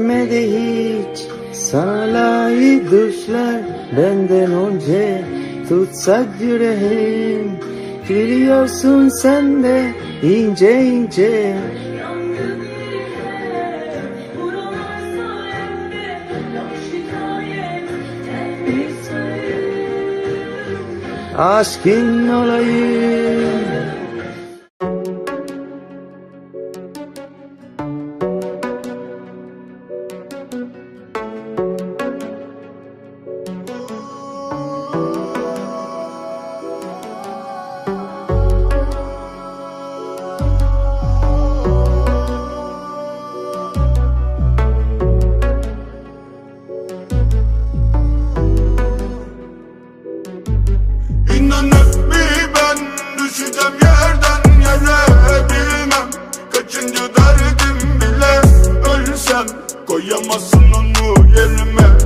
Dönmedi hiç. Sana layık düşler. Benden önce tutsak yüreğim. Biliyorsun sen de ince ince. Aşkın olayım. derdim bile. Ölsem koyamazsın onu yerime.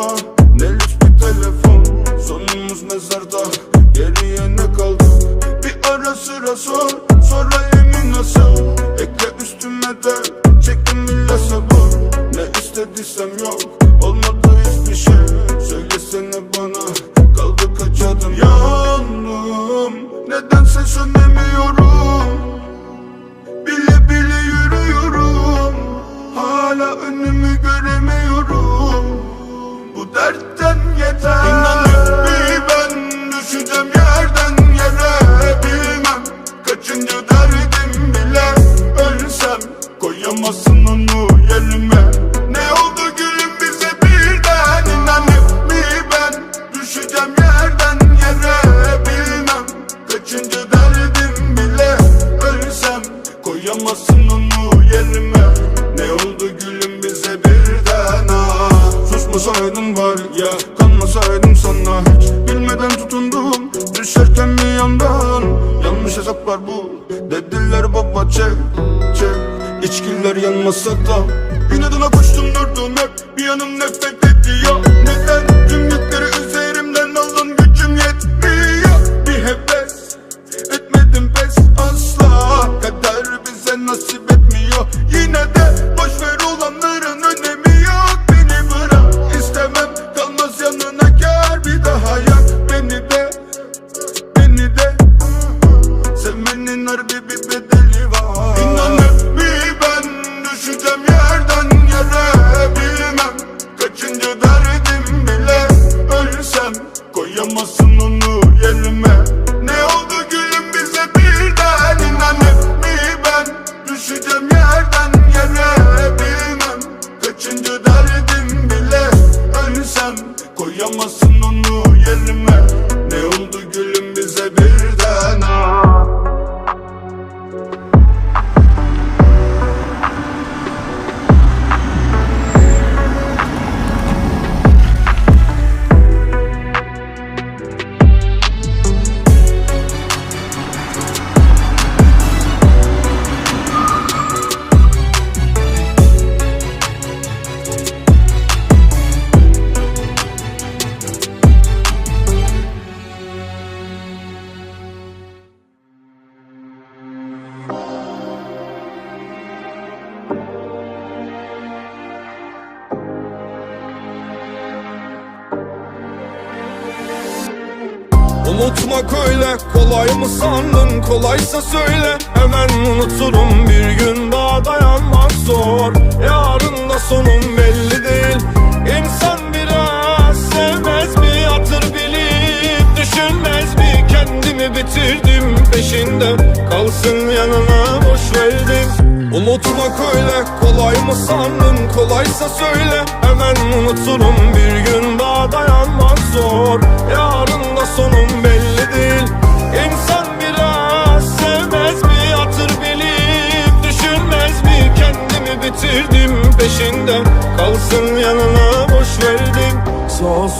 Araba Ne lüks bir telefon Sonumuz mezarda. Geriye ne kaldı? Bir ara sıra sor Sonra yemin nasıl Ekle üstüme de Çektim bile sabır. Ne istediysem yok Olmadı hiçbir şey. Söylesene bana Kaldı kaç adım? Yandım Nedense sönemiyorum. Bile bile yürüyorum. Hala önümü göremiyorum dertten yeter Var ya. Kanmasaydım sana. Hiç Bilmeden tutundum. Düşerken bir yandan. Yanlış hesaplar bu. Dediler baba çek çek. İçkiler yanmasa da. İnadına koştum durdum hep. Bir yanım nefret ediyor. Neden tüm yükleri üzerimden alın gücüm yetmiyor. Bir heves Etmedim pes. Asla. Kader bize nasip Unutmak öyle kolay mı sandın? Kolaysa söyle. Hemen unuturum. Bir gün daha dayanmak zor. Yarın da sonum belli değil. İnsan biraz sevmez mi? Hatır bilip Düşünmez mi? Kendimi bitirdim peşinde. Kalsın yanına boş verdim. Unutmak öyle. Kolay mı sandın? Kolaysa söyle. Hemen unuturum. Bir gün daha dayanmak zor. Yarın da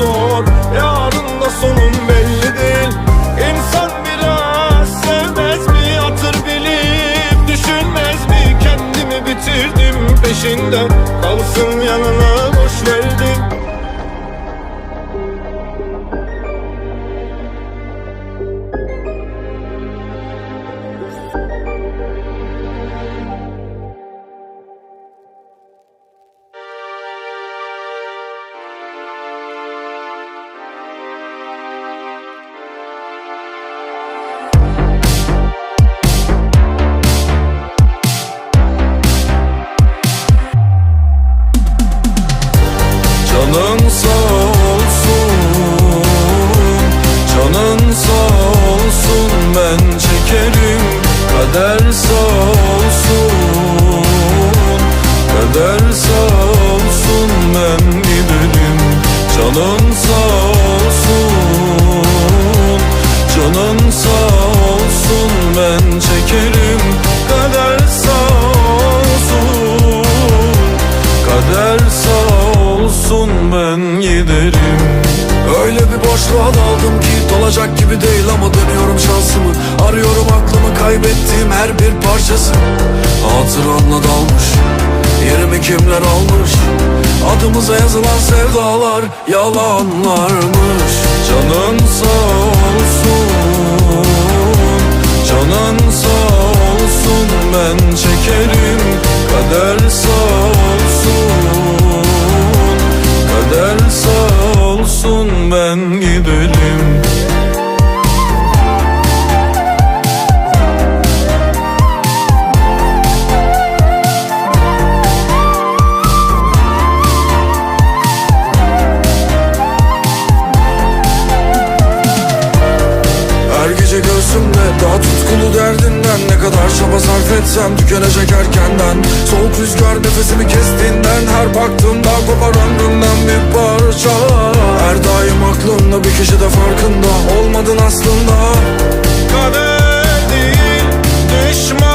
zor Yarın da sonum belli değil. İnsan biraz sevmez mi hatır bilip Düşünmez mi? Kendimi bitirdim peşinde Kalsın yanına boş verdim ben çekerim. Kader olsun Kader olsun. Ben giderim Canın sağ olsun. Canın sağ olsun ben çekerim. Dolacak gibi değil ama dönüyorum şansımı. Arıyorum aklımı kaybettiğim her bir parçası. Hatıranla dalmış Yerimi kimler almış? Adımıza yazılan sevdalar yalanlarmış. Canın sağ olsun Canın sağ olsun ben çekerim tükenecek erkenden. Soğuk rüzgar nefesimi kestiğinden Her baktığımda kopar ömrümden bir parça. Her daim aklımda bir kişi de farkında. Olmadın aslında. Kader değil düşman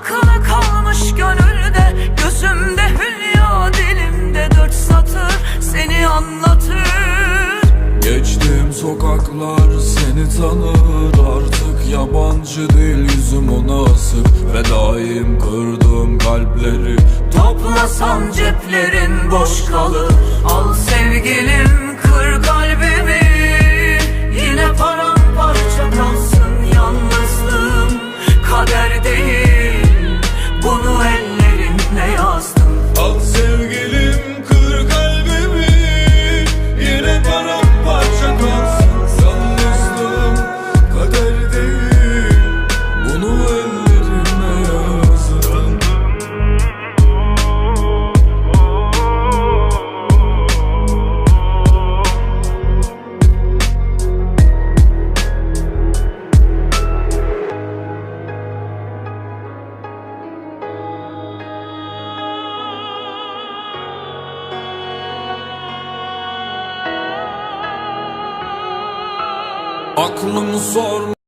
takılı kalmış gönülde Gözümde hülya dilimde dört satır Seni anlatır. Geçtiğim sokaklar seni tanır Artık yabancı değil yüzüm ona asık. Ve daim kırdığım kalpleri Toplasan ceplerin boş kalır. Al sevgilim Sorma